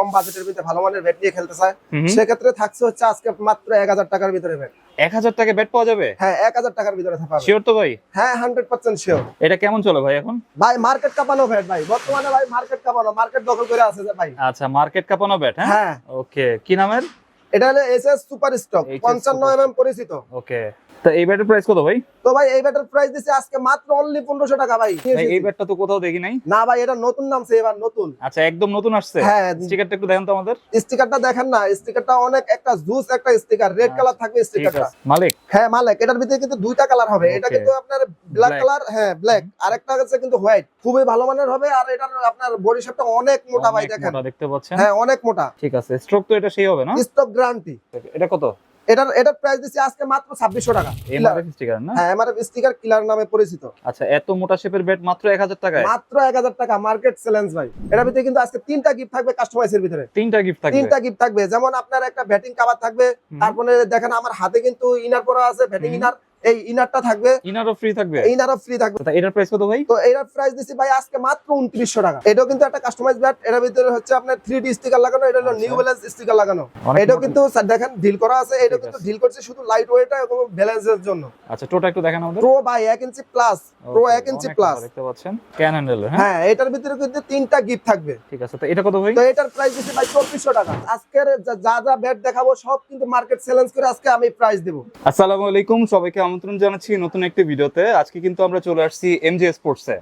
কম বাজেটের ভিতরে ভালো মানের ব্যাট নিয়ে খেলতে চায়। সেক্ষেত্রে থাকছে হচ্ছে আজকে মাত্র এক হাজার টাকার ভিতরে ব্যাট এক হাজার টাকা ব্যাট পাওয়া যাবে? হ্যাঁ এক হাজার টাকার ভিতরে পাবে। শিওর তো ভাই? হ্যাঁ হান্ড্রেড পার্সেন্ট শিওর এটা কেমন চলে ভাই এখন? ভাই মার্কেট কাপানো ব্যাট ভাই। বর্তমানে ভাই মার্কেট কাপানো মার্কেট দখল করে আছে যে ভাই। আচ্ছা মার্কেট কাপানো ব্যাট হ্যাঁ? হ্যাঁ। ওকে কি নামের? এটা হলো এস এস সুপার স্টক পঞ্চান্ন এম পরিচিত। ওকে তো এই ব্যাটের প্রাইস কত ভাই? তো ভাই এই ব্যাটের প্রাইস দিচ্ছে আজকে মাত্র অনলি পনেরোশো টাকা ভাই। এই ব্যাটটা তো কোথাও দেখি নাই। না ভাই এটা নতুন নামছে এবার নতুন। আচ্ছা একদম নতুন আসছে? হ্যাঁ স্টিকারটা একটু দেখেন তো আমাদের। স্টিকারটা দেখেন না স্টিকারটা অনেক একটা জুস একটা স্টিকার রেড কালার থাকবে স্টিকারটা মালিক? হ্যাঁ মালিক এটার ভিতরে কিন্তু দুইটা কালার হবে। এটা কিন্তু আপনার ব্ল্যাক কালার হ্যাঁ ব্ল্যাক আর একটা হচ্ছে কিন্তু হোয়াইট খুবই ভালো মানের হবে আর এটার আপনার বডি শেপটা অনেক মোটা ভাই দেখেন। মোটা দেখতে পাচ্ছেন। হ্যাঁ অনেক মোটা। ঠিক আছে স্ট্রোক তো এটা সেই হবে না? স্টক গ্যারান্টি এটা কত? এটার এটার প্রাইস দিছি আজকে মাত্র ছাব্বিশশো টাকা। এমআরএফ স্টিকার না? হ্যাঁ এমআরএফ স্টিকার কিলার নামে পরিচিত। আচ্ছা এত মোটা শেপের ব্যাট মাত্র এক হাজার টাকায়? মাত্র এক হাজার টাকা মার্কেট চ্যালেঞ্জ ভাই। এটার ভিতরে কিন্তু আজকে তিনটা গিফট থাকবে কাস্টমাইজের ভিতরে। তিনটা গিফট থাকবে? তিনটা গিফট থাকবে। যেমন আপনার একটা ব্যাটিং কভার থাকবে তারপরে দেখেন আমার হাতে কিন্তু ইনার পরা আছে ব্যাটিং ইনার এই ইনারটা থাকবে। ইনারও ফ্রি থাকবে? ইনারও ফ্রি থাকবে। এটার প্রাইস কত ভাই? তো এটার প্রাইস দিচ্ছি ভাই আজকে মাত্র উনত্রিশশো টাকা। এটাও কিন্তু একটা কাস্টমাইজ ব্যাট এটার ভিতরে হচ্ছে আপনার থ্রি ডি স্টিকার লাগানো এটা হলো আচ্ছা। নিউ ব্যালেন্স স্টিকার লাগানো। এটাও কিন্তু স্যার দেখেন ঢিল করা আছে। কিন্তু। ঢিল করছে শুধু লাইট ওয়েট এবং ব্যালেন্সের জন্য। আচ্ছা টোটা একটু দেখেন আমাদের। প্রো বাই এক ইঞ্চি প্লাস প্রো Okay, এক ইঞ্চি প্লাস দেখতে পাচ্ছেন। ক্যান হ্যান্ডেল হ্যাঁ এটার ভিতরে কিন্তু তিনটা গিফট থাকবে। ঠিক আছে তো এটা কত ভাই? তো এটার প্রাইস দিচ্ছি ভাই চব্বিশশো টাকা। আজকের যা যা যা ব্যাট দেখাবো সব কিন্তু মার্কেট চ্যালেঞ্জ করে আজকে আমি প্রাইস দেবো। আসসালামু আলাইকুম সবাইকে আমন্ত্রণ জানাচ্ছি নতুন একটি ভিডিওতে। আজকে কিন্তু আমরা চলে আসছি এমজে স্পোর্টসে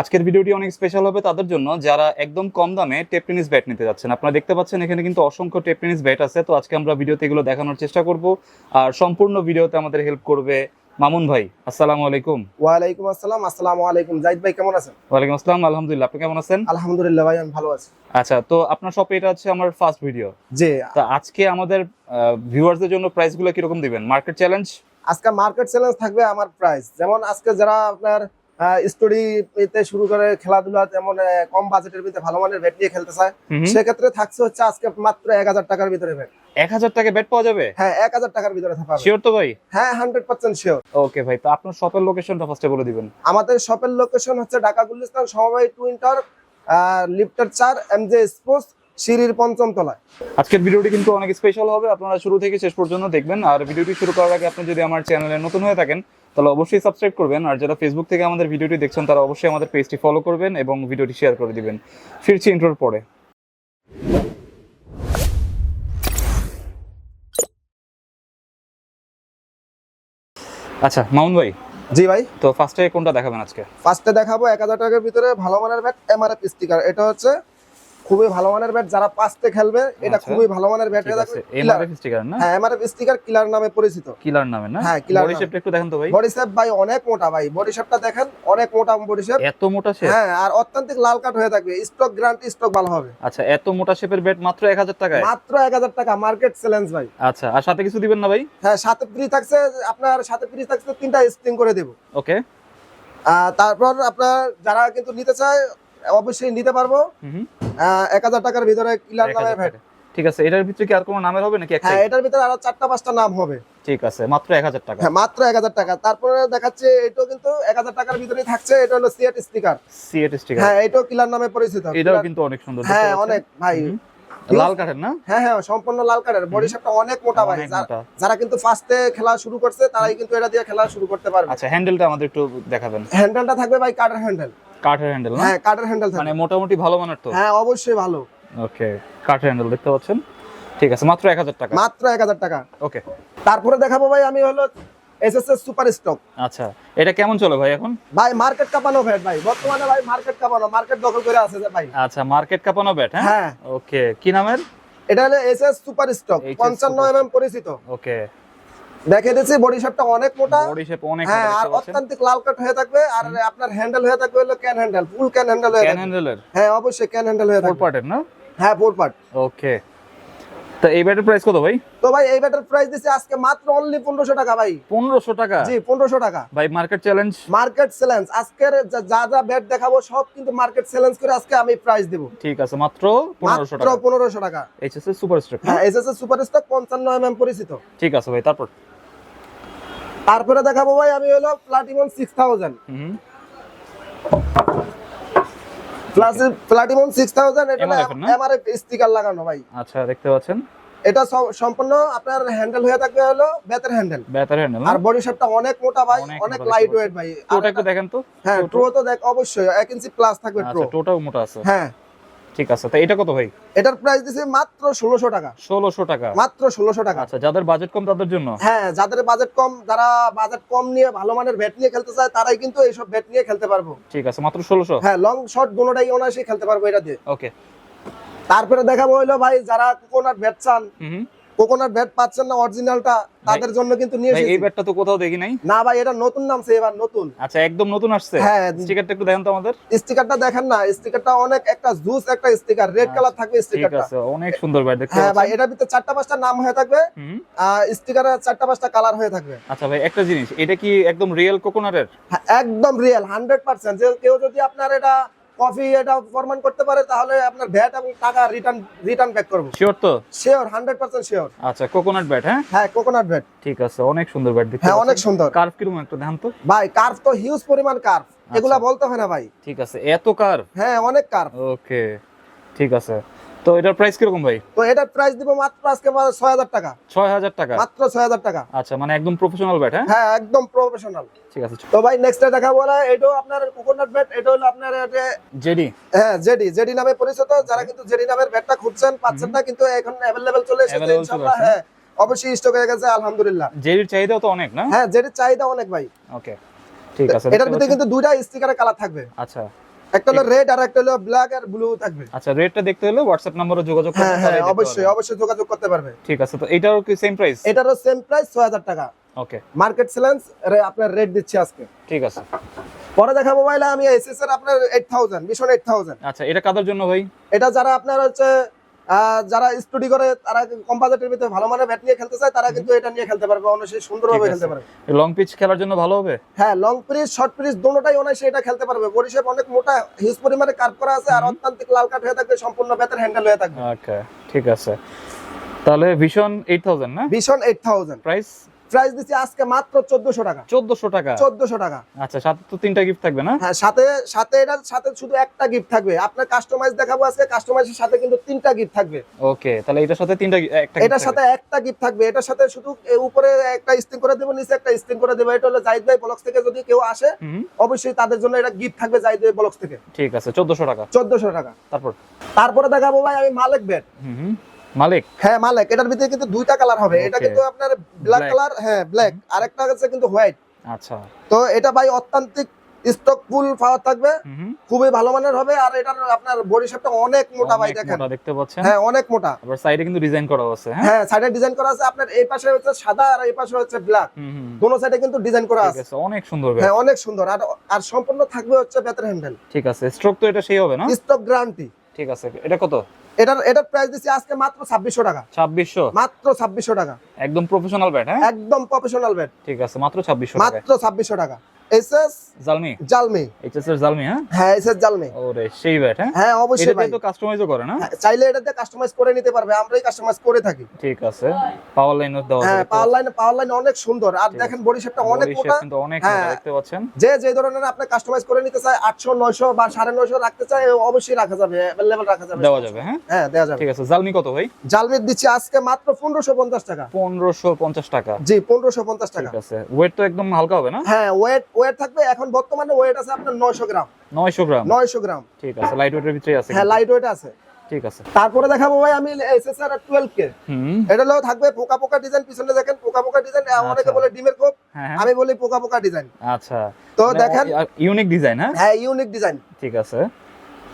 আজকের ভিডিওটি অনেক স্পেশাল হবে তাদের জন্য যারা একদম কম দামে টেপ টেনিস ব্যাট নিতে যাচ্ছেন। আপনারা দেখতে পাচ্ছেন এখানে কিন্তু অসংখ্য টেপ টেনিস ব্যাট আছে তো আজকে আমরা ভিডিওতে এগুলো দেখানোর চেষ্টা করব। আর সম্পূর্ণ ভিডিওতে আমাদের হেল্প করবে মামুন ভাই। আসসালামু আলাইকুম। ওয়ালাইকুম আসসালাম আসসালামু আলাইকুম। জাহিদ ভাই কেমন আছেন? ওয়ালাইকুম আসসালাম আলহামদুলিল্লাহ। আপনি কেমন আছেন? আলহামদুলিল্লাহ ভাই আমি ভালো আছি। আচ্ছা তো আপনার শপে এটা হচ্ছে আমার ফার্স্ট ভিডিও যে তো আজকে আমাদের ভিউয়ার্সদের জন্য প্রাইসগুলো কীরকম দিবেন? মার্কেট চ্যালেঞ্জ আজকে মার্কেট চ্যালেঞ্জ থাকবে আমার প্রাইস যেমন আজকে যারা আপনার স্টোরি তে শুরু করে খেলাধুলা যেমন কম বাজেটের ভিতরে ভালো মানের ব্যাট নিয়ে খেলতে চায় সেক্ষেত্রে থাকছে হচ্ছে আজকে মাত্র এক হাজার টাকার ভিতরে ব্যাট এক হাজার টাকা ব্যাট পাওয়া যাবে? হ্যাঁ এক হাজার টাকার ভিতরে পাবে শিওর তো ভাই? হ্যাঁ হান্ড্রেড পার্সেন্ট শিওর ওকে ভাই তো আপনার শপের লোকেশনটা ফার্স্টে বলে দিবেন। আমাদের শপের লোকেশন হচ্ছে ঢাকা গুলিস্তান সমবায় টুইন্টার লিফটার চার এম জে স্পোর্টস সিঁড়ির পঞ্চম তলায়। আজকের ভিডিওটি কিন্তু অনেক স্পেশাল হবে আপনারা শুরু থেকে শেষ পর্যন্ত দেখবেন। আর ভিডিওটি শুরু করার আগে আপনি যদি আমার চ্যানেলে নতুন হয়ে থাকেন তাহলে অবশ্যই সাবস্ক্রাইব করবেন। আর যারা ফেসবুক থেকে আমাদের ভিডিওটি দেখছেন তারা অবশ্যই আমাদের পেজটি ফলো করবেন এবং ভিডিওটি শেয়ার করে দিবেন। ফিরছি ইন্ট্রোর পরে। আচ্ছা মামুন ভাই। জি ভাই। তো ফার্স্টে কোনটা দেখাবেন আজকে? ফার্স্টে দেখাবো এক হাজার টাকার ভিতরে ভালো মানের ব্যাট এমআরএফ স্টিকার এটা হচ্ছে খুবই ভালো মানের ব্যাট যারা পাঁচতে খেলবে এটা আচ্ছা। খুবই ভালো মানের ব্যাট এমআরএফ স্টিকার না? হ্যাঁ এমআরএফ স্টিকার কিলার নামে পরিচিত। কিলার নামে না? হ্যাঁ, killer বডি শেপটা একটু দেখেন তো ভাই। বডি শেপ ভাই অনেক মোটা ভাই। বডি শেপটা দেখেন অনেক মোটা বডি শেপ এত মোটা শেপ হ্যাঁ আর অত্যন্তিক লাল কাট হয়ে থাকবে। স্টক গ্যারান্টি স্টক ভালো হবে। আচ্ছা এত মোটা শেপের ব্যাট মাত্র এক হাজার টাকায়? মাত্র এক হাজার টাকা মার্কেট চ্যালেঞ্জ ভাই। আচ্ছা আর সাথে কিছু দিবেন না ভাই? হ্যাঁ সাথে ফ্রি থাকছে আপনার সাথে ফ্রি থাকছে তিনটা স্প্রিং করে দেবো। ওকে তারপর আপনার যারা কিন্তু নিতে চায় অবশ্যই নিতে পারব। এক হাজার টাকার ভিতরে কিলার নামে ভ্যাট ঠিক আছে এটার ভিতরে কি আর কোনো নামের হবে নাকি হ্যাঁ এটার ভিতরে আরও চারটা পাঁচটা নাম হবে। ঠিক আছে মাত্র এক হাজার টাকা। হ্যাঁ মাত্র এক হাজার টাকা। তারপরে দেখাচ্ছে এটাও কিন্তু এক হাজার টাকার ভিতরে থাকছে এটা হলো সিএট স্টিকার সিএট স্টিকার হ্যাঁ এটাও কিলার নামে পরিচিত। এটাও কিন্তু অনেক সুন্দর হ্যাঁ। অনেক ভাই। লাল কাঠের না? হ্যাঁ হ্যাঁ সম্পূর্ণ লাল কালারের বডি শেপটা অনেক মোটা ভাই। যারা কিন্তু ফার্স্টে খেলা শুরু করছে তারাই কিন্তু এটা দিয়ে খেলা শুরু করতে পারবে। আচ্ছা হ্যান্ডেলটা আমাদের একটু দেখাবেন। হ্যান্ডেলটা থাকবে ভাই কাটার হ্যান্ডেল কাঠের হ্যান্ডেল হ্যাঁ কাটার হ্যান্ডেল মানে মোটামুটি ভালো মানের তো? হ্যাঁ অবশ্যই ভালো। ওকে কাঠের হ্যান্ডেল দেখতে পাচ্ছেন? ঠিক আছে মাত্র এক হাজার টাকা। মাত্র এক হাজার টাকা। ওকে। তারপরে দেখাবো ভাই আমি হলো এসএসএস সুপার স্টক আচ্ছা এটা কেমন চলে ভাই এখন? ভাই মার্কেট কাপানো ভ্যাট ভাই। বর্তমানে ভাই মার্কেট কাপানো মার্কেট দখল করে আছে ভাই। আচ্ছা মার্কেট কাপানো ব্যাট হ্যাঁ? ওকে কি নামের? এটা হলো এসএস সুপার স্টক পঞ্চান্ন এমএম পরিচিত। ওকে দেখে দিচ্ছি বডি শেপটা অনেক মোটা। বডি শেপ অনেক হ্যাঁ আর অত্যন্তিক লাল কাট হয়ে থাকবে আর আপনার হ্যান্ডেল হয়ে থাকবে হলো can handle full can handle হয়ে ক্যান হ্যান্ডেলের হ্যাঁ অবশ্যই ক্যান হ্যান্ডেল হয়ে ফোর থাকবে। পার্টের না? হ্যাঁ ফোর পার্ট ওকে তো এই ব্যাটের প্রাইস কত ভাই? তো ভাই এই ব্যাটার প্রাইস দিচ্ছে আজকে মাত্র অনলি পনেরোশো টাকা ভাই। পনেরোশো টাকা? জি পনেরোশো টাকা। ভাই মার্কেট চ্যালেঞ্জ মার্কেট চ্যালেঞ্জ আজকের যা- যা ব্যাট দেখাবো সব কিন্তু মার্কেট চ্যালেঞ্জ করে আজকে আমি প্রাইস দেবো। ঠিক আছে মাত্র পনেরোশো মাত্র টাকা। পনেরোশো টাকা। এইচএসএস সুপার স্টক হ্যাঁ এসএসএস সুপার স্টক পঞ্চান্ন এমএম পরিচিত। ঠিক আছে ভাই তারপর? তারপরে দেখাবো ভাই আমি হলো প্লাটিমন সিক্স থাউজেন্ড সিক্স এটা? এমআরএফ স্টিকার লাগানো ভাই। আচ্ছা দেখতে পাচ্ছেন? এটা সম্পূর্ণ আপনার হ্যান্ডেল হয়ে থাকবে হলো বেতের হ্যান্ডেল হ্যান্ডেল আর বডি শেপটা অনেক মোটা ভাই অনেক লাইট ওয়েট ভাই। ওটা একটু দেখেন তো। হ্যাঁ টোটো। তো দেখ অবশ্যই এক ইঞ্চি প্লাস থাকবে ট্রো আচ্ছা টোটাও মোটা আছে। হ্যাঁ। ঠিক আছে তো এটা কত ভাই? এটার প্রাইস দিছে মাত্র 1600 টাকা। 1600 টাকা। মাত্র 1600 টাকা। আচ্ছা যাদের বাজেট কম তাদের জন্য? হ্যাঁ যাদের বাজেট কম যারা বাজেট কম নিয়ে ভালো মানের ব্যাট নিয়ে খেলতে চায় তারাই কিন্তু এই সব ব্যাট নিয়ে খেলতে পারব। ঠিক আছে মাত্র 1600 হ্যাঁ লং শট দুটোটাই অনায়াসে খেলতে পারব এটা দিয়ে। ওকে তারপরে দেখাবো হলো ভাই যারা কোকোনাট ব্যাট চান হুম। কোকোনাট ব্যাট পাচ্ছেন না অরিজিনালটা তাদের জন্য কিন্তু নিয়ে ভাই এই ব্যাটটা তো কোথাও দেখি নাই। না ভাই এটা নতুন নামছে এবার নতুন। আচ্ছা একদম নতুন আসছে? হ্যাঁ স্টিকারটা একটু দেখেন তো আমাদের। স্টিকারটা দেখেন না স্টিকারটা অনেক একটা জুস একটা স্টিকার রেড কালার থাকবে স্টিকারটা। ঠিক আছে অনেক সুন্দর ব্যাট দেখতে হ্যাঁ ভাই এটার ভিতরে চারটা পাঁচটা নাম হয়ে থাকবে। হুম। স্টিকারের চারটা পাঁচটা কালার হয়ে থাকবে। আচ্ছা ভাই একটা জিনিস এটা কি একদম রিয়েল কোকোনাটের? হ্যাঁ, একদম রিয়েল হান্ড্রেড পার্সেন্ট যে কেউ যদি আপনার এটা কফি এটা প্রমাণ করতে পারে তাহলে আপনার ভ্যাট এবং টাকা রিটার্ন রিটার্ন ব্যাক করব। শিওর তো? শিওর হান্ড্রেড পার্সেন্ট শিওর আচ্ছা কোকোনাট ব্যাট হ্যাঁ? হ্যাঁ কোকোনাট ব্যাট ঠিক আছে অনেক সুন্দর ব্যাট দেখতে হ্যাঁ অনেক সুন্দর। কার্ভ কীরকম একটু দেখান তো। ভাই কার্ভ তো হিউজ পরিমাণ কার্ভ এগুলা বলতে হয় না ভাই। ঠিক আছে এত কার্ভ হ্যাঁ অনেক কার্ভ ওকে ঠিক আছে। তো এটার প্রাইস কীরকম ভাই? তো এটার প্রাইস দিব মাত্র আজকে ছয় হাজার টাকা। ছয় হাজার টাকা? মাত্র ছয় হাজার টাকা। আচ্ছা মানে একদম প্রফেশনাল ব্যাট হ্যাঁ? হ্যাঁ একদম প্রফেশনাল ঠিক আছে তো ভাই এটাও আপনার কোকোনাট ব্যাট এটা হলো আপনার জেডি হ্যাঁ জেডি জেডি নামে পরিচিত। যারা কিন্তু জেডি নামের ব্যাটটা খুঁজছেন পাচ্ছেন না কিন্তু এখন অ্যাভেলেবেল চলে এসেছে ইনশাআল্লাহ হ্যাঁ অবশ্যই স্টক হয়ে গেছে আলহামদুলিল্লাহ। জেডির চাহিদাও তো অনেক না? হ্যাঁ জেডির চাহিদা অনেক ভাই। ওকে ঠিক আছে এটার ভিতরে কিন্তু দুইটা স্টিকারের কালার থাকবে। আচ্ছা। একটা হলো রেড আর একটা হলো ব্ল্যাক আর ব্লু থাকবে। আচ্ছা দেখতে হলে হোয়াটসঅ্যাপ নম্বরে যোগাযোগ করতে হ্যাঁ হ্যাঁ অবশ্যই অবশ্যই যোগাযোগ করতে পারবে। ঠিক আছে তো এটারও কি সেম প্রাইস এটারও সেম প্রাইস টাকা। ওকে মার্কেট আপনার রেট দিচ্ছি আজকে। ঠিক আছে। পরে দেখা মোবাইলে আমি এসএস এর আপনার এইট থাউজেন্ড ভীষণ এইট থাউজেন্ড আচ্ছা এটা কাদের জন্য ভাই? এটা যারা আপনার হচ্ছে যারা স্টুডি করে তারা কম্পাজেটের ভিতরে ভালো মানের ব্যাট নিয়ে খেলতে চায় তারা কিন্তু এটা নিয়ে খেলতে পারবে অনেক সুন্দরভাবে খেলতে পারবে। লং পিচ খেলার জন্য ভালো হবে? হ্যাঁ লং পিচ শর্ট পিচ দুটোটাই অনায়াসে এটা খেলতে পারবে। বডিশেপ অনেক মোটা হিউজ পরিমাণে কার্ভ করা আছে আর অত্যন্তিক লাল কাট হয়ে থাকবে সম্পূর্ণ ব্যাটের হ্যান্ডেল হয়ে থাকবে। ওকে ঠিক আছে। তাহলে ভীষণ এইট থাউজেন্ড না? ভীষণ এইট থাউজেন্ড প্রাইস প্রাইস দিচ্ছি আজকে মাত্র চোদ্দশো টাকা। চোদ্দশো টাকা। চোদ্দশো টাকা। আচ্ছা সাথে তো তিনটা গিফট থাকবে না? হ্যাঁ সাথে সাথে এটার সাথে শুধু একটা গিফট থাকবে। আপনার কাস্টমাইজ দেখাবো আজকে কাস্টমাইজের সাথে কিন্তু তিনটা গিফট থাকবে। ওকে তাহলে এটার সাথে তিনটা একটা এটার সাথে একটা গিফট থাকবে। এটার সাথে শুধু উপরে একটা স্টিং করে দেবো নিচে একটা স্টিং করে দেবো। এটা হলো জাহিদ ভাই ব্লক্স থেকে যদি কেউ আসে অবশ্যই তাদের জন্য এটা গিফট থাকবে জাহিদ ভাই ব্লক্স থেকে। ঠিক আছে চোদ্দশো টাকা। চোদ্দশো টাকা। তারপর? তারপরে দেখাবো ভাই আমি মালিক ব্যাট হুম, মালিক। হ্যাঁ মালিক। এটার ভিতরে কিন্তু দুইটা কালার হবে। এটা কিন্তু আপনার ব্ল্যাক কালার হ্যাঁ ব্ল্যাক আরেকটা হচ্ছে কিন্তু হোয়াইট আচ্ছা। তো এটা ভাই অত্যান্তিক স্টক ফুল পাওয়ার থাকবে। খুবই ভালো মানের হবে। আর এটার আপনার বডি শেপটা অনেক মোটা ভাই দেখেন। দেখতে পাচ্ছেন। হ্যাঁ অনেক মোটা। আবার সাইডে কিন্তু ডিজাইন করা আছে হ্যাঁ? হ্যাঁ সাইডে ডিজাইন করা আছে। আপনার এই পাশে হচ্ছে সাদা আর এই পাশে হচ্ছে ব্ল্যাক দোনো সাইডে কিন্তু ডিজাইন করা আছে। আছে অনেক সুন্দর হ্যাঁ অনেক সুন্দর। আর আর সম্পূর্ণ থাকবে হচ্ছে বেতের হ্যান্ডেল ঠিক আছে স্ট্রোক তো এটা সেই হবে না? স্টক গ্যারান্টি ঠিক আছে এটা কত? এটার এটার প্রাইস দিছি আজকে মাত্র ছাব্বিশশো টাকা। ছাব্বিশশো? মাত্র ছাব্বিশশো টাকা। একদম প্রফেশনাল ব্যাট হ্যাঁ? একদম প্রফেশনাল ব্যাট ঠিক আছে মাত্র ছাব্বিশশো টাকা মাত্র ছাব্বিশশো টাকা। এসএস জালমি? জালমি। এইচএস এর জালমি হ্যাঁ? হ্যাঁ এসএস জালমি। ওরে সেই ব্যাট হ্যাঁ? হ্যাঁ অবশ্যই ভাই। তো কাস্টমাইজও করে না? হ্যাঁ, চাইলে এটাতে কাস্টমাইজ করে নিতে পারবে আমরাই কাস্টমাইজ করে থাকি। ঠিক আছে। পাওয়ার দেওয়া হ্যাঁ পাওয়ার লাইন পাওয়ার লাইন অনেক সুন্দর। আর দেখেন বডি শেপটা অনেক মোটা। কিন্তু অনেক হ্যাঁ। দেখতে পাচ্ছেন? যে যে ধরনের আপনি কাস্টমাইজ করে নিতে চায় আটশো নয়শো বা সাড়ে নয়শো রাখতে চায় অবশ্যই রাখা যাবে অ্যাভেলেবেল রাখা যাবে। দেওয়া যাবে হ্যাঁ? হ্যাঁ দেওয়া যাবে। ঠিক আছে জালমি কত ভাই? জালমিট দিচ্ছি আজকে মাত্র পনেরোশো পঞ্চাশ টাকা। পনেরোশো পঞ্চাশ টাকা। জি পনেরোশো পঞ্চাশ টাকা। ঠিক আছে। ওয়েট তো একদম হালকা হবে না? হ্যাঁ ওয়েট ওয়েট থাকবে এখন বর্তমানে ওয়েট আছে আপনার নয়শো গ্রাম। নয়শো গ্রাম? নয়শো গ্রাম। ঠিক আছে লাইট ওয়েটের ভিতরে আছে হ্যাঁ লাইট ওয়েট আছে। ঠিক আছে। তারপরে দেখাবো ভাই আমি এসএসআর টুয়েলভ কে হুম। এটা হলো থাকবে পোকা পোকা ডিজাইন পিছনে দেখেন পোকা পোকা ডিজাইন অনেকে আচ্ছা। বলে ডিমের কোপ হ্যাঁ হ্যাঁ। আমি বলি পোকা পোকা ডিজাইন আচ্ছা। তো দেখেন ইউনিক ডিজাইন হ্যাঁ? হ্যাঁ ইউনিক ডিজাইন ঠিক আছে।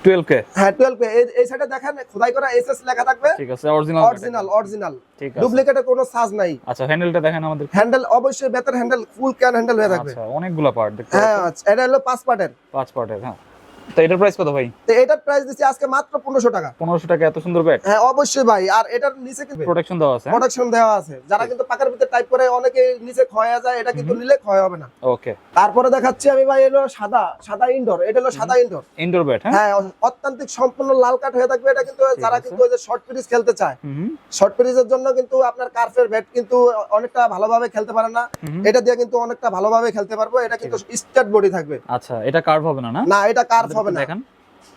টুয়েলভ কে হ্যাঁ টুয়েলভ কে এই সাইডে দেখেন খোদাই করা এসএস লেখা থাকবে। ঠিক আছে অরিজিনাল অরিজিনাল অরিজিনাল ঠিক আছে। ডুপ্লিকেটে কোনো সাজ নাই। আচ্ছা হ্যান্ডেলটা দেখেন আমাদের। হ্যান্ডেল অবশ্যই বেতার হ্যান্ডেল ফুল ক্যান হ্যান্ডেল হয়ে থাকবে। আচ্ছা অনেকগুলা পার্ট দেখতে হ্যাঁ আচ্ছা, এটা হলো পাঁচ পার্টের পাঁচ পার্টের হ্যাঁ। তো এটার প্রাইস কত ভাই? তো এটার প্রাইস দিচ্ছি আজকে মাত্র পনেরোশো টাকা। পনেরোশো টাকা এত সুন্দর ব্যাট হ্যাঁ অবশ্যই ভাই। আর এটার নিচে কিন্তু প্রোটেকশন দেওয়া আছে প্রোটেকশন দেওয়া আছে। যারা কিন্তু পাকার ভিতরে টাইপ করে অনেকে নিচে ক্ষয় যায় এটা কিন্তু নিলে ক্ষয় হবে না। ওকে তারপরে দেখাচ্ছি আমি ভাই এলো সাদা সাদা ইনডোর এটা হলো সাদা ইনডোর ইনডোর ব্যাট হ্যাঁ? হ্যাঁ অত্যান্তিক সম্পূর্ণ লাল কাঠ হয়ে থাকবে এটা কিন্তু যারা কিন্তু ওই যে শর্ট পিরিজ খেলতে চায়। শর্ট পিরিজের জন্য কিন্তু আপনার কার্ফের ব্যাট কিন্তু অনেকটা ভালোভাবে খেলতে পারে না। এটা দিয়ে কিন্তু অনেকটা ভালোভাবে খেলতে পারব। এটা কিন্তু স্ট্রেট বডি থাকবে। আচ্ছা এটা কার্ভ হবে না না? এটা কার্ভ হবে না। দেখান।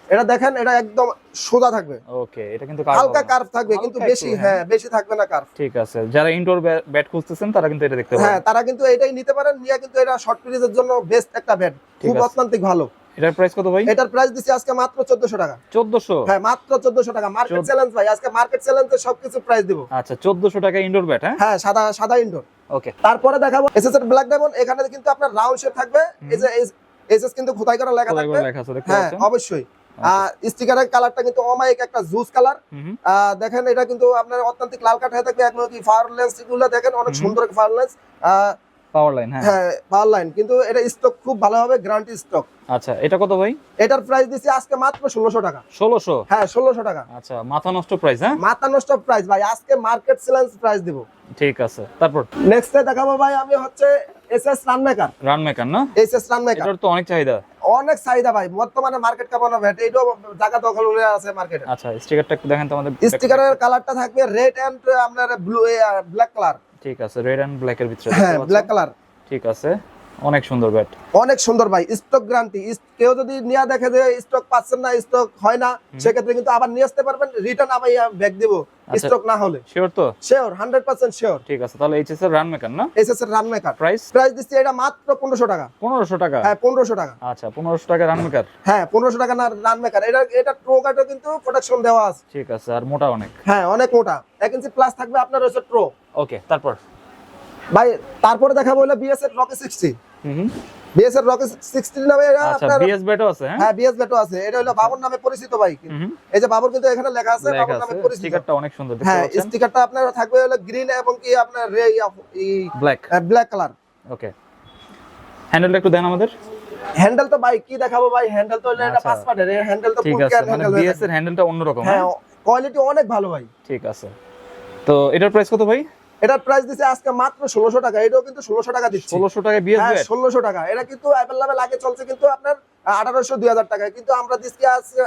এটা দেখেন এটা একদম সোজা থাকবে। ওকে এটা কিন্তু হালকা কার্ভ থাকবে কিন্তু বেশি হ্যাঁ। বেশি থাকবে না কার্ভ ঠিক আছে যারা ইনডোর ব্যাট খুঁজতেছেন তারা কিন্তু এটা দেখতে হ্যাঁ তারা কিন্তু এটাই নিতে পারেন। নিয়ে কিন্তু এটা শর্ট পিরিজের জন্য বেস্ট একটা ব্যাট খুব অত্যন্তিক ভালো। এটার প্রাইস কত ভাই? এটার প্রাইস দিচ্ছি আজকে মাত্র চোদ্দশো টাকা। 1400 হ্যাঁ মাত্র চোদ্দশো টাকা। মার্কেট চ্যালেঞ্জ ভাই আজকে মার্কেট চ্যালেঞ্জে সবকিছু প্রাইস দিব। আচ্ছা 1400 টাকা ইনডোর ব্যাট হ্যাঁ? হ্যাঁ সাদা সাদা ইনডোর ওকে। তারপরে দেখাবো এসএস এর ব্ল্যাক ডায়মন্ড এখানে কিন্তু আপনার রাউন্ড শেপ থাকবে। এই যে এসএস কিন্তু খোদাই করা লেখা থাকবে। হ্যাঁ অবশ্যই। স্টিকারের কালারটা কিন্তু অমায়িক একটা জুস কালার। দেখেন এটা কিন্তু আপনার অত্যন্ত লাল কাঠ হয়ে থাকবে। কি ফায়ার লেন্সগুলো দেখেন অনেক সুন্দর ফায়ার লেন্স পাওয়ার লাইন হ্যাঁ। হ্যাঁ পাওয়ার লাইন কিন্তু এটা স্টক খুব ভালো হবে গ্যারান্টি স্টক আচ্ছা এটা কত ভাই? এটার প্রাইস দিচ্ছি আজকে মাত্র ষোলোশো টাকা। 1600 হ্যাঁ ষোলোশো টাকা। আচ্ছা মাথা নষ্ট প্রাইস হ্যাঁ? মাথা নষ্ট প্রাইস ভাই আজকে মার্কেট চ্যালেঞ্জ প্রাইস দিব। ঠিক আছে তারপর? নেক্সট দেখাবো ভাই আমি হচ্ছে S S run maker run maker না? এস এস রানমেকার এটার তো অনেক চাহিদা। অনেক চাহিদা ভাই বর্তমানে মার্কেট কেমন হবে এইটাও জায়গা দখল হয়ে আছে মার্কেটে আচ্ছা স্টিকারটা একটু দেখেন তো আমাদের। স্টিকারের কালারটা থাকবে রেড এন্ড আপনার ব্লু ব্ল্যাক কালার ঠিক আছে রেড এন্ড ব্ল্যাক এর ভিতরে হ্যাঁ ব্ল্যাক কালার ঠিক আছে অনেক সুন্দর ব্যাট অনেক সুন্দর ভাই স্টক গ্রান্তি কেউ যদি নিয়ে দেখে যে স্টক পাচ্ছেন না স্টক হয় না সেক্ষেত্রে কিন্তু আবার নিয়ে আসতে পারবেন রিটার্ন আমি ব্যাগ দিব। স্টক না হলে। শিওর তো? শিওর হান্ড্রেড পার্সেন্ট শিওর ঠিক আছে তাহলে এইচএস এর রান মেকার না? এস এস এর রানমেকার প্রাইস প্রাইস দিচ্ছি এটা মাত্র পনেরোশো টাকা। পনেরোশো টাকা? হ্যাঁ পনেরোশো টাকা। আচ্ছা পনেরোশো টাকা রান মেকার হ্যাঁ পনেরোশো টাকা না রানমেকার এটা এটা ট্রো কার্ডও কিন্তু প্রোটেকশন দেওয়া আছে। ঠিক আছে আর মোটা অনেক। হ্যাঁ অনেক মোটা। এক ইঞ্চি প্লাস থাকবে আপনার হচ্ছে ট্রো ওকে তারপর? ভাই তারপরে দেখাবো হলো বিএস এর rocky sixty hmm. Hmm. BS এর নামে এটা আচ্ছা আপনার বিএস আছে হ্যাঁ? হ্যাঁ বিএস বেটো আছে। এটা হলো বাবুর নামে পরিচিত হুম। এই যে বাবুর কিন্তু এখানে লেখা আছে বাবুর নামে পরিচিত। স্টিকারটা অনেক সুন্দর দেখতে হ্যাঁ স্টিকারটা আপনার থাকবে হলো গ্রিন এবং কি আপনার রে ব্ল্যাক ব্ল্যাক কালার ওকে। হ্যান্ডেলটা একটু দেন আমাদের। হ্যান্ডেল তো ভাই কি দেখাবো ভাই? হ্যান্ডেল তো এটা আচ্ছা। পাঁচ পাটের। হ্যান্ডেল তো ঠিক আছে মানে বিএস এর হ্যান্ডেলটা অন্যরকম হ্যাঁ? হ্যাঁ কোয়ালিটি অনেক ভালো ভাই। ঠিক আছে। তো এটার প্রাইস কত ভাই? এটার প্রাইস দিছে আজকে মাত্র ষোলোশো টাকা এটাও কিন্তু ষোলোশো টাকা দিচ্ছে। ষোলোশো টাকা হ্যাঁ ষোলোশো টাকা। এটা কিন্তু অ্যাভেলেবেল আগে চলছে কিন্তু আপনার আঠারোশো দুই হাজার টাকা কিন্তু আমরা দিচ্ছি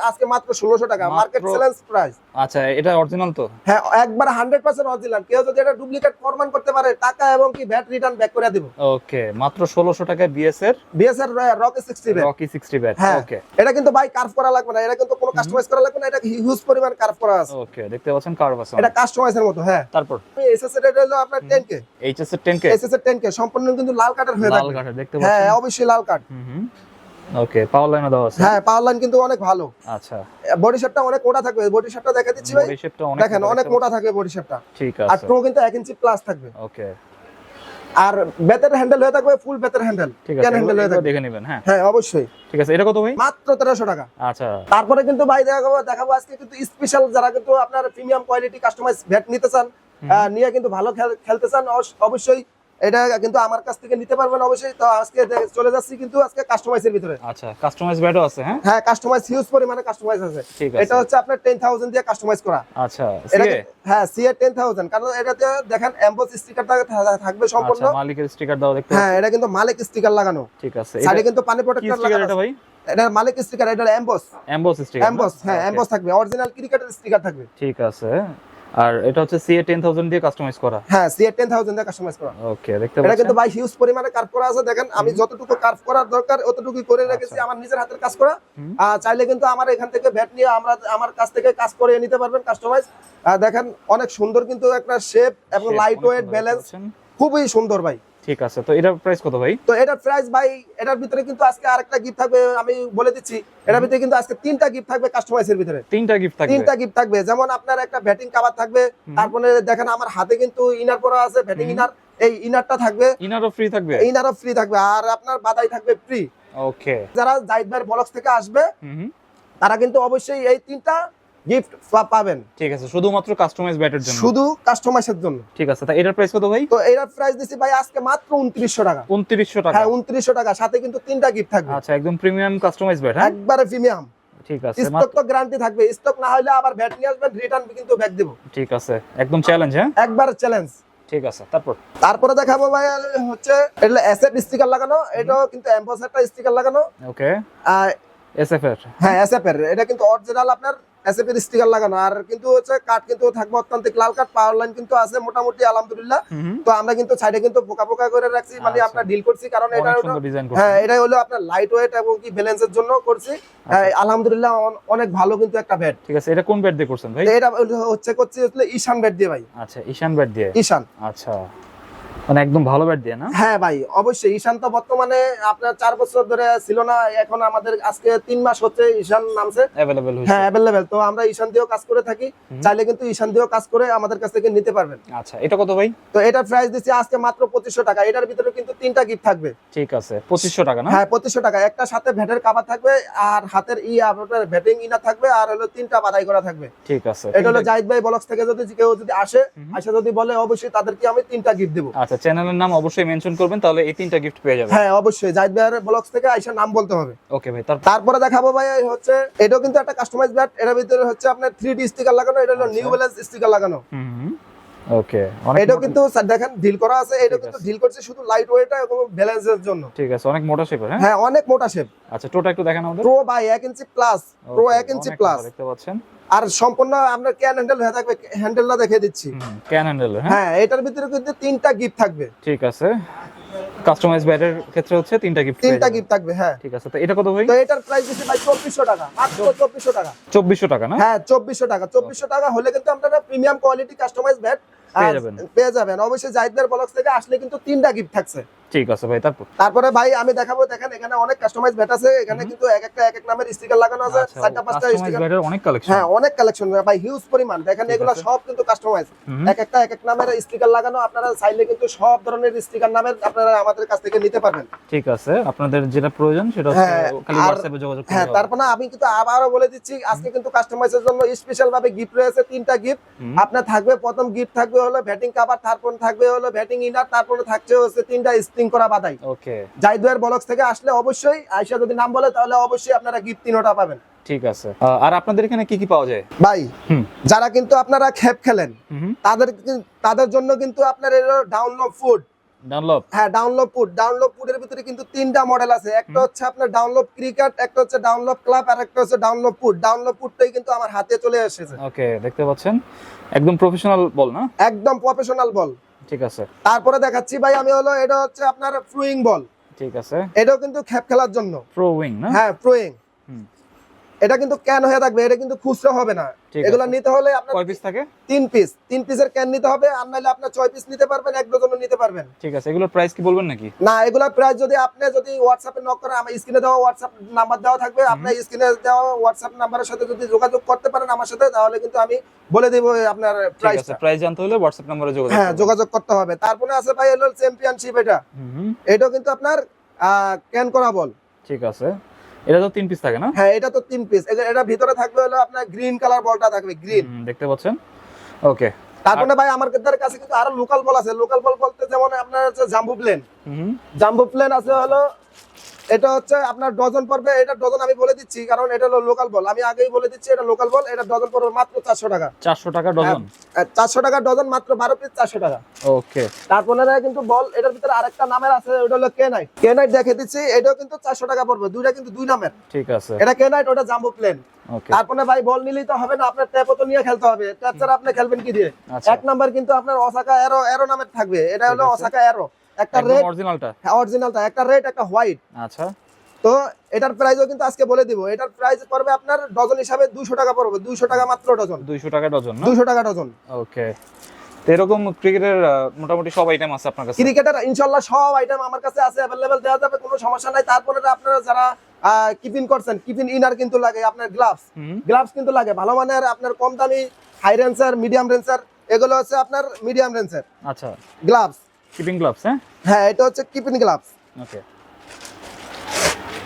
আজকে মাত্র ষোলোশো টাকা। মার্কেট চ্যালেঞ্জ প্রাইস আচ্ছা এটা অরিজিনাল তো? হ্যাঁ একবার হান্ড্রেড পার্সেন্ট অরিজিনাল কেউ যদি এটা ডুপ্লিকেট প্রমাণ করতে পারে টাকা এবং কি ব্যাট রিটার্ন ব্যাক করে দিব। ওকে মাত্র ষোলোশো টাকা বিএস এর? বিএস এর rocky sixty rocky sixty bat হ্যাঁ। ওকে এটা কিন্তু ভাই কার্ভ করা লাগবে না। এটা কিন্তু কোনো কাস্টমাইজ করা লাগবে না। এটা হিউজ পরিমাণ কার্ভ করা আছে। ওকে দেখতে পাচ্ছেন কার্ভ আছে। এটা কাস্টমাইজের মতো হ্যাঁ। তারপর? এসএস এর হলো আপনার 10k এইচএস এর কে এসএস এর 10k সম্পূর্ণ কিন্তু লাল কাঠের হয়ে লাল থাকবে। কাঠের দেখতে হ্যাঁ অবশ্যই লাল হুম হুম। ওকে পাওয়ার লাইনও দেওয়া আছে? হ্যাঁ পাওয়ার লাইন কিন্তু অনেক ভালো। আচ্ছা। বডি শেপটা অনেক মোটা থাকবে। বডি শেপটা দেখা দিচ্ছি ভাই। বডি শেপটা অনেক দেখেন অনেক মোটা থাকবে বডি শেপটা। ঠিক আর আছে। ট্রো কিন্তু 1 ইঞ্চি প্লাস থাকবে। ওকে আর বেতের হ্যান্ডেল হয়ে থাকবে ফুল বেতের হ্যান্ডেল ঠিক ক্যান হ্যান্ডেল হয়ে থাকবে। দেখে নেবেন হ্যাঁ। হ্যাঁ অবশ্যই। ঠিক আছে এটা কত ভাই? মাত্র 1300 টাকা। আচ্ছা। তারপরে কিন্তু ভাই দেখাবো দেখাবো আজকে কিন্তু স্পেশাল যারা কিন্তু আপনার প্রিমিয়াম কোয়ালিটি কাস্টমাইজ ভ্যাট নিতে চান নিয়ে কিন্তু ভালো খেল- খেলতে চান অবশ্য- অবশ্যই এটা কিন্তু আমার কাছ থেকে নিতে পারবেন অবশ্যই। তো আজকে চলে যাচ্ছি কিন্তু আজকে কাস্টমাইজের ভিতরে। আচ্ছা কাস্টমাইজ ব্যাটও আছে হ্যাঁ? হ্যাঁ কাস্টমাইজ হিউজ পরিমাণে কাস্টমাইজ আছে। এটা হচ্ছে আপনার টেন থাউজেন্ড দিয়ে কাস্টমাইজ করা। আচ্ছা হ্যাঁ সিএ টেন থাউজেন্ড কারণ এটাতে দেখেন এম্বোস স্টিকার থাকবে সম্পূর্ণ। আচ্ছা মালিকের স্টিকার দাও দেখতে। হ্যাঁ এটা কিন্তু মালিক স্টিকার লাগানো। ঠিক আছে সাইডে কিন্তু পানি প্রোটেক্টর লাগানো এটা ভাই? এটা মালিক স্টিকার এটা এম্বোস এমবস স্টিকার এম্বোস হ্যাঁ এম্বোস থাকবে। অরিজিনাল ক্রিকেটের স্টিকার থাকবে। ঠিক আছে। আর এটা হচ্ছে সিএ টেন থাউজেন্ড দিয়ে কাস্টমাইজ করা? হ্যাঁ সিএ টেন থাউজেন্ড দিয়ে কাস্টমাইজ করা। ওকে দেখতে পাচ্ছেন? এটা কিন্তু ভাই হিউজ পরিমাণে কার্ভ করা আছে। দেখেন আমি যতটুকু কার্ভ করার দরকার অতটুকু করে রেখেছি আমার নিজের হাতের কাজ করা। আর চাইলে কিন্তু আমার এখান থেকে ভ্যাট নিয়ে আমরা আমার কাছ থেকে কাজ করে নিতে পারবেন কাস্টমাইজ দেখেন অনেক সুন্দর কিন্তু একটা শেপ এবং লাইটওয়েট লাইট ওয়েট ব্যালেন্স খুবই সুন্দর ভাই। ঠিক আছে তো এটার প্রাইস কত ভাই? তো এটার প্রাইস ভাই এটার ভিতরে কিন্তু আজকে আরেকটা গিফট থাকবে আমি বলে দিচ্ছি। এটার ভিতরে কিন্তু আজকে তিনটা গিফট থাকবে কাস্টমাইজের ভিতরে। তিনটা গিফট থাকবে। তিনটা গিফট থাকবে যেমন আপনার একটা ব্যাটিং কাভার থাকবে তারপরে দেখেন আমার হাতে কিন্তু ইনার পরা আছে ব্যাটিং ইনার এই ইনারটা থাকবে। ইনারও ফ্রি থাকবে? ইনারও ফ্রি থাকবে আর আপনার বাদাই থাকবে ফ্রি ওকে যারা জাহিদ ভাইয়ের ব্লগস থেকে আসবে। তারা কিন্তু অবশ্যই এই তিনটা গিফট পাবেন। ঠিক আছে শুধুমাত্র কাস্টমাইজ ব্যাটের জন্য। শুধু কাস্টমাইজের জন্য। ঠিক আছে তা এটার প্রাইস কত ভাই? তো এটার প্রাইস দিছি ভাই আজকে মাত্র উনত্রিশশো টাকা। উনত্রিশশো টাকা। হ্যাঁ উনত্রিশশো টাকা সাথে কিন্তু তিনটা গিফট থাকবে। আচ্ছা একদম প্রিমিয়াম কাস্টমাইজ ব্যাট হ্যাঁ? একবারে প্রিমিয়াম ঠিক আছে স্টক তো গ্যারান্টি থাকবে। স্টক না হলে আবার ব্যাট নিয়ে আসবেন রিটার্ন কিন্তু ব্যাক দেবো। ঠিক আছে একদম চ্যালেঞ্জ হ্যাঁ? একবার চ্যালেঞ্জ ঠিক আছে তারপর? তারপরে দেখাবো ভাই হচ্ছে এটা অ্যাসেট স্টিকার লাগানো। এটাও কিন্তু এম্পোসারটা স্টিকার লাগানো। ওকে আর এসএফ এর? হ্যাঁ এসএফ এর। এটা কিন্তু অরিজিনাল আপনার এসএপি এর স্টিকার লাগানো। আর কিন্তু হচ্ছে কাঠ কিন্তু থাকবে অত্যন্তিক। লাল কাঠ পাওয়ার লাইন কিন্তু আছে মোটামুটি আলহামদুলিল্লাহ। তো আমরা কিন্তু সাইডে কিন্তু পোকা পোকা করে রাখছি। মানে আচ্ছা। আমরা ডিল করছি কারণ এটা হ্যাঁ এটা হলো আপনার লাইট ওয়েট এবং কি ব্যালেন্সের জন্য করছি। হ্যাঁ, আলহামদুলিল্লাহ অনেক ভালো কিন্তু একটা ব্যাট ঠিক আছে এটা কোন ব্যাট দিয়ে করছেন ভাই? এটা হচ্ছে করছি হচ্ছে ঈশান ব্যাট দিয়ে ভাই। আচ্ছা ঈশান বেড দিয়ে? ঈশান। আচ্ছা। মানে একদম ভালো বেড দিয়ে না? হ্যাঁ ভাই অবশ্যই। ঈশান তো বর্তমানে আপনার চার বছর ধরে ছিল না এখন আমাদের আজকে তিন মাস হচ্ছে ঈশান নামছে। অ্যাভেলেবেল হ্যাঁ অ্যাভেলেবেল তো আমরা ঈশান দিয়েও কাজ করে থাকি চাইলে কিন্তু ঈশান দিয়েও কাজ করে আমাদের কাছ থেকে নিতে পারবেন। আচ্ছা এটা কত ভাই? তো এটার প্রাইস দিচ্ছি আজকে মাত্র পঁচিশশো টাকা। এটার ভিতরে কিন্তু তিনটা গিফট থাকবে। ঠিক আছে পঁচিশশো টাকা না? হ্যাঁ পঁচিশশো টাকা। একটা সাথে ভেটের কাবার থাকবে আর হাতের ই আপনার ভেটিং ইনার থাকবে আর হলো তিনটা বাদাই করা থাকবে। ঠিক আছে। এটা হলো জাহিদ ভাই ব্লগস থেকে যদি কেউ যদি আসে আসে যদি বলে অবশ্যই তাদেরকে আমি তিনটা গিফট দেবো। আচ্ছা চ্যানেলের নাম অবশ্যই মেনশন করবেন তাহলে এই তিনটা গিফট পেয়ে যাবেন। হ্যাঁ অবশ্যই। জাহিদ ভাইয়ের ব্লগস থেকে আইসার নাম বলতে হবে। ওকে ভাই তারপর? দেখাবো ভাই হচ্ছে এটাও কিন্তু একটা কাস্টমাইজ ব্যাট এর ভিতরে হচ্ছে আপনার থ্রি ডি স্টিকার লাগানো এটা হলো আচ্ছা। নিউ ব্যালেন্স স্টিকার লাগানো। ওকে এটাও কিন্তু স্যার দেখেন ডিল করা আছে এটা কিন্তু করছে শুধু লাইট ওয়েট এবং ব্যালেন্সের জন্য। ঠিক আছে অনেক মোটা শেপের হ্যাঁ? হ্যাঁ অনেক মোটা শেপ আচ্ছা টোটা একটু দেখেন আমাদের। প্রো বাই এক ইঞ্চি প্লাস প্রো Okay, এক ইঞ্চি প্লাস দেখতে পাচ্ছেন। আর সম্পূর্ণ আপনার ক্যান হ্যান্ডেল হয়ে থাকবে হ্যান্ডেলটা দেখিয়ে দিচ্ছি। ক্যান হ্যান্ডেল হ্যাঁ? হ্যাঁ এটার ভিতরে কিন্তু তিনটা গিফট থাকবে। ঠিক আছে। কাস্টমাইজ ব্যাটের ক্ষেত্রে হচ্ছে তিনটা গিফট তিনটা গিফট থাকবে হ্যাঁ। ঠিক আছে তো এটা কত ভাই? তো এটার প্রাইস হচ্ছে ভাই চব্বিশশো টাকা মাত্র চব্বিশশো টাকা। চব্বিশশো টাকা না? হ্যাঁ চব্বিশশো টাকা চব্বিশশো টাকা হলে কিন্তু আমরা প্রিমিয়াম কোয়ালিটি কাস্টমাইজ ব্যাট পেয়ে যাবেন। পেয়ে যাবেন। অবশ্যই জাহিদদের ব্লগস থেকে আসলে কিন্তু তিনটা গিফট থাকছে। ঠিক আছে ভাই তারপর? তারপরে ভাই আমি দেখাবো দেখেন এখানে অনেক কাস্টমাইজ ব্যাট আছে। এখানে কিন্তু এক একটা এক এক নামের স্টিকার লাগানো আছে। চারটা পাঁচটা স্টিকার অনেক কালেকশন হ্যাঁ অনেক কালেকশন ভাই হিউজ পরিমাণ। দেখেন এগুলো সব কিন্তু কাস্টমাইজ এক একটা এক এক নামের স্টিকার লাগানো। আপনারা চাইলে কিন্তু সব ধরনের স্টিকার নামের আপনারা আমাদের কাছ থেকে নিতে পারবেন। ঠিক আছে আপনাদের যেটা প্রয়োজন সেটা হ্যাঁ, খালি যোগাযোগ হ্যাঁ তারপর না আমি কিন্তু আবারও বলে দিচ্ছি আজকে কিন্তু কাস্টমাইজের জন্য স্পেশাল ভাবে গিফট রয়েছে তিনটা গিফট আপনার থাকবে প্রথম গিফট থাকবে হলো ব্যাটিং কাভার তারপর থাকবে হলো ব্যাটিং ইনার তারপরে থাকছে হচ্ছে তিনটা স্প্রিং করা বাদাই। ওকে জাইদুয়ার বলক্স থেকে আসলে অবশ্যই আয়সা যদি নাম বলে তাহলে অবশ্যই আপনারা গিফট তিনটা পাবেন। ঠিক আছে। আর আপনাদের এখানে কি কি পাওয়া যায়? ভাই যারা কিন্তু আপনারা খেপ খেলেন তাদের তাদের জন্য কিন্তু আপনার ডাউনলোড ফুড ডানলপ হ্যাঁ ডাউনলোড ফুড ডাউনলোড ফুডের ভিতরে কিন্তু তিনটা মডেল আছে। একটা হচ্ছে আপনার ডাউনলোড ক্রিকেট একটা হচ্ছে ডাউনলোড ক্লাব আর একটা হচ্ছে ডাউনলোড ফুড ডাউনলোড ফুডটাই কিন্তু আমার হাতে চলে এসেছে। ওকে দেখতে পাচ্ছেন? একদম প্রফেশনাল বল না? একদম প্রফেশনাল বল ঠিক আছে। তারপরে দেখাচ্ছি ভাই আমি হলো এটা হচ্ছে আপনার ফ্রুইং বল ঠিক আছে। এটাও কিন্তু খেপ খেলার জন্য। প্রো উইং না? হ্যাঁ ফ্রুইং হুম। এটা কিন্তু ক্যান হয়ে থাকবে এটা কিন্তু খুচরো হবে না। এগুলো নিতে হলে আপনার কয় পিস থাকে? তিন পিস তিন পিসের ক্যান নিতে হবে আর নাহলে আপনার ছয় পিস নিতে পারবেন এক ডজনও নিতে পারবেন। ঠিক আছে এগুলোর প্রাইস কি বলবেন নাকি? না এগুলা প্রাইস যদি আপনি যদি হোয়াটসঅ্যাপে নক করেন আমার স্ক্রিনে দেওয়া হোয়াটসঅ্যাপ নাম্বার দেওয়া থাকবে। আপনার স্ক্রিনে দেওয়া হোয়াটসঅ্যাপ নাম্বারের সাথে যদি যোগাযোগ করতে পারেন আমার সাথে তাহলে কিন্তু আমি বলে দেবো আপনার আছে প্রাইস জানতে হলে হোয়াটসঅ্যাপ নম্বরে যোগাযোগ হ্যাঁ যোগাযোগ করতে হবে। তারপরে আছে ভাই হলো চ্যাম্পিয়নশিপ এটা। এটাও কিন্তু আপনার ক্যান করা বল। ঠিক আছে। এটা তো তিন পিস থাকে না? হ্যাঁ এটা তো তিন পিস এটা ভিতরে থাকবে হলো আপনার গ্রিন কালার বলটা থাকবে গ্রিন দেখতে পাচ্ছেন? ওকে তারপরে ভাই আমার কাছে কিন্তু আরও লোকাল বল আছে। লোকাল বল বলতে যেমন আপনার হচ্ছে জাম্বু প্লেন জাম্বু জাম্বো প্লেন আছে হলো এটা হচ্ছে আপনার ডজন পড়বে এটা ডজন আমি বলে দিচ্ছি কারণ এটা হলো লোকাল বল আমি আগেই বলে দিচ্ছি এটা লোকাল বল এটা ডজন পড়বে মাত্র চারশো টাকা। চারশো টাকা ডজন? চারশো টাকা ডজন মাত্র বারো পিস চারশো টাকা। ওকে তারপরে কিন্তু বল এটার ভিতরে আরেকটা নামের আছে ওটা হলো কে নাইট কে নাইট দেখে দিচ্ছি এটাও কিন্তু চারশো টাকা পড়বে দুইটা কিন্তু দুই নামের। ঠিক আছে। এটা কে নাইট ওটা জাম্বো প্লেন ওকে তারপরে ভাই বল নিলেই তো হবে না আপনার ট্যাপও তো নিয়ে খেলতে হবে। ট্যাপ ছাড়া আপনি খেলবেন কি দিয়ে? আচ্ছা। এক নাম্বার কিন্তু আপনার অসাকা এরো এরো নামের থাকবে এটা হলো অসাকা এরো একটা রেড অরিজিনালটা অরিজিনালটা একটা রেড একটা হোয়াইট আচ্ছা। তো এটার প্রাইসও কিন্তু আজকে বলে দিব। এটার প্রাইস পড়বে আপনার ডজন হিসাবে দুশো টাকা পড়বে। দুশো টাকা মাত্র ডজন দুইশো টাকা ডজন না? দুশো টাকা ডজন ওকে এরকম ক্রিকেটের মোটামুটি সব আইটেম আছে আপনার কাছে? ক্রিকেটের ইনশাল্লাহ সব আইটেম আমার কাছে আছে অ্যাভেলেবেল দেওয়া যাবে কোনো সমস্যা নাই। তারপরে আপনারা যারা কিপিং করছেন কিপিং ইনার কিন্তু লাগে আপনার গ্লাভস গ্লাভস কিন্তু লাগে। ভালো মানের আপনার কম দামি হাই রেঞ্জের মিডিয়াম রেঞ্জের এগুলো হচ্ছে আপনার মিডিয়াম রেঞ্জের আচ্ছা। গ্লাভস কিপিং গ্লাভস হ্যাঁ? হ্যাঁ এটা হচ্ছে কিপিং গ্লাভস ওকে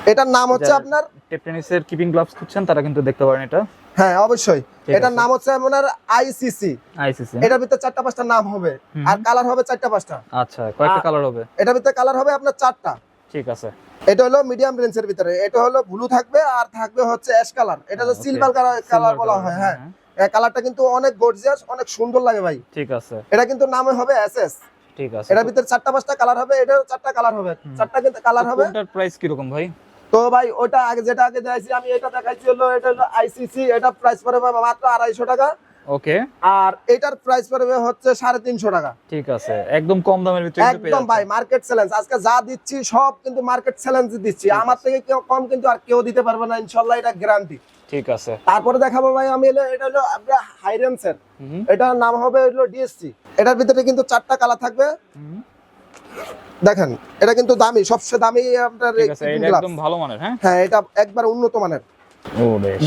এটার নাম হচ্ছে আপনার টেপ টেনিসের কিপিং গ্লাভস খুঁজছেন তারা কিন্তু দেখতে পারেন এটা। হ্যাঁ অবশ্যই। এটার নাম হচ্ছে আপনার আইসিসি আইসিসি এটার ভিতরে চারটা পাঁচটা নাম হবে। আর কালার হবে চারটা পাঁচটা। আচ্ছা কয়েকটা আ- কালার হবে। এটার ভিতরে কালার হবে আপনার চারটা। ঠিক আছে। এটা হলো মিডিয়াম রেঞ্জের ভিতরে। এটা হলো ব্লু থাকবে আর থাকবে হচ্ছে অ্যাশ কালার এটা Okay. সিলভার কালার কালার বলা হয় হ্যাঁ। এই কালারটা কিন্তু অনেক গর্জিয়াস অনেক সুন্দর লাগে ভাই। ঠিক আছে। এটা কিন্তু নামে হবে এসএস ঠিক আছে। এটার ভিতরে চারটা পাঁচটা কালার হবে চারটা কালার হবে। চারটা কিন্তু কালার হবে। প্রাইস কি রকম ভাই? তো ভাই ওটা আগে যেটা আগে দেখাইছি আমি এটা দেখাইছি হলো এটা হলো আইসিসি এটা প্রাইস পড়বে মাত্র আড়াইশো টাকা। ওকে। আর এটার প্রাইস পড়বে হচ্ছে সাড়ে তিনশো টাকা। ঠিক আছে। একদম কম দামের ভিতরে একদম ভাই মার্কেট চ্যালেঞ্জ আজকে যা দিচ্ছি সব কিন্তু মার্কেট চ্যালেঞ্জ দিচ্ছি। আমার থেকে কেউ কম কিন্তু আর কেউ দিতে পারবে না ইনশাল্লাহ এটা গ্যারান্টি ঠিক আছে। তারপরে দেখাবো ভাই আমি হলো এটা হলো আপনার হাইরেন্সের হুম, এটার নাম হবে হলো ডিএসসি এটার ভিতরে কিন্তু চারটা কালার থাকবে। দেখেন এটা কিন্তু দামি সবচেয়ে দামি আপনার একদম ভালো মানের হ্যাঁ? হ্যাঁ এটা একবার উন্নত মানের।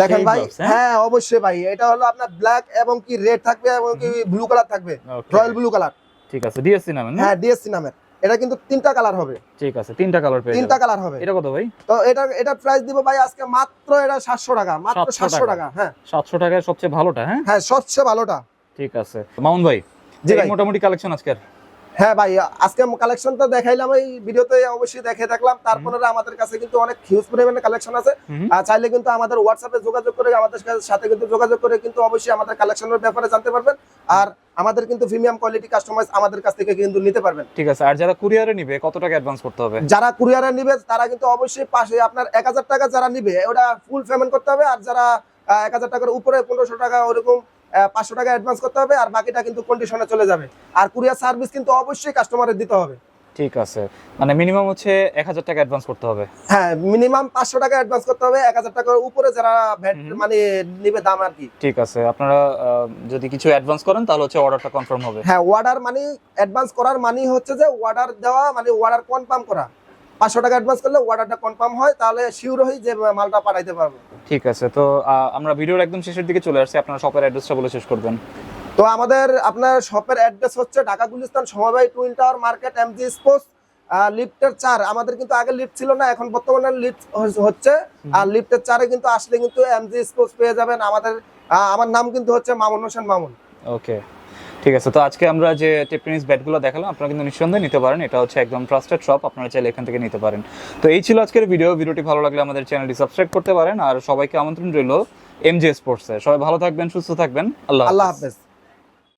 দেখেন ভাই হ্যাঁ? হ্যাঁ অবশ্যই ভাই এটা হলো আপনার ব্ল্যাক এবং কি রেড থাকবে এবং কি ব্লু কালার থাকবে রয়্যাল ব্লু কালার ঠিক আছে ডিএসসি নামের না? হ্যাঁ ডিএসসি নামের। এটা কিন্তু তিনটা কালার হবে। ঠিক আছে তিনটা কালার পেয়ে তিনটা কালার হবে। এটা কত ভাই? তো এটা এটা প্রাইস দিব ভাই আজকে মাত্র এটা সাতশো টাকা মাত্র 700 সাতশো টাকা। হ্যাঁ। সাতশো টাকায় সবচেয়ে ভালোটা হ্যাঁ? হ্যাঁ সবচেয়ে ভালোটা। ঠিক আছে। মামুন ভাই জি ভাই। মোটামুটি কালেকশন আজকের? হ্যাঁ ভাই আজকে কালেকশন তো দেখাইলাম এই ভিডিওতে অবশ্যই দেখে দেখলাম তারপরে আমাদের কাছে কিন্তু অনেক হিউজ পরিমাণে কালেকশন আছে। আর চাইলে কিন্তু আমাদের হোয়াটসঅ্যাপে যোগাযোগ করে আমাদের সাথে কিন্তু যোগাযোগ করে কিন্তু অবশ্যই আমাদের কালেকশনের ব্যাপারে জানতে পারবেন। আর আমাদের কিন্তু প্রিমিয়াম কোয়ালিটি কাস্টমাইজ আমাদের কাছ থেকে কিন্তু নিতে পারবেন। ঠিক আছে আর যারা কুরিয়ারে নিবে কত টাকা অ্যাডভান্স করতে হবে? যারা কুরিয়ারে নিবে তারা কিন্তু অবশ্যই পাশে আপনার এক হাজার টাকা যারা নিবে ওটা ফুল পেমেন্ট করতে হবে। আর যারা এক হাজার টাকার উপরে পনেরোশো টাকা ওরকম পাঁচশো টাকা অ্যাডভান্স করতে হবে আর বাকিটা কিন্তু কন্ডিশনে চলে যাবে। আর কুরিয়ার সার্ভিস কিন্তু অবশ্যই কাস্টমারের দিতে হবে। ঠিক আছে। মানে মিনিমাম হচ্ছে এক হাজার টাকা অ্যাডভান্স করতে হবে। হ্যাঁ মিনিমাম পাঁচশো টাকা অ্যাডভান্স করতে হবে এক হাজার টাকার উপরে যারা ভ্যাট মানে নিবে দাম আর কি। ঠিক আছে। আপনারা যদি কিছু অ্যাডভান্স করেন তাহলে হচ্ছে অর্ডারটা কনফার্ম হবে। হ্যাঁ অর্ডার মানে অ্যাডভান্স করার মানে হচ্ছে যে অর্ডার দেওয়া মানে অর্ডার কনফার্ম করা। পাঁচশো টাকা অ্যাডভান্স করলে অর্ডারটা কনফার্ম হয় তাহলে শিওর হই যে মালটা পাঠাইতে পারব। ঠিক আছে তো আমরা ভিডিওর একদম শেষের দিকে চলে আসছি আপনারা শপের অ্যাড্রেসটা বলে শেষ করবেন। তো আমাদের আপনার শপের অ্যাড্রেস হচ্ছে ঢাকা গুলিস্তান সমবায় twin tower market MG sports লিফটের চার। আমাদের কিন্তু আগে লিফট ছিল না এখন বর্তমানে লিফট হচ্ছে। আর লিফটের চারে কিন্তু আসলে কিন্তু এমজি স্পোর্টস পেয়ে যাবেন। আমাদের আমার নাম কিন্তু হচ্ছে মামুন হোসেন মামুন। ওকে ঠিক আছে, তো আজকে আমরা যে টেপটেনিস ব্যাটগুলো দেখালাম, আপনারা কিন্তু নিঃসন্দেহে নিতে পারেন। এটা হচ্ছে একদম ট্রাস্টেড শপ আপনারা চাইলে এখান থেকে নিতে পারেন। তো এই ছিল আজকের ভিডিও ভিডিওটি ভালো লাগলে আমাদের চ্যানেলটি সাবস্ক্রাইব করতে পারেন। আর সবাইকে আমন্ত্রণ রইল এমজে স্পোর্টসে সবাই ভালো থাকবেন, সুস্থ থাকবেন। আল্লাহ আল্লাহ। হাফেজ।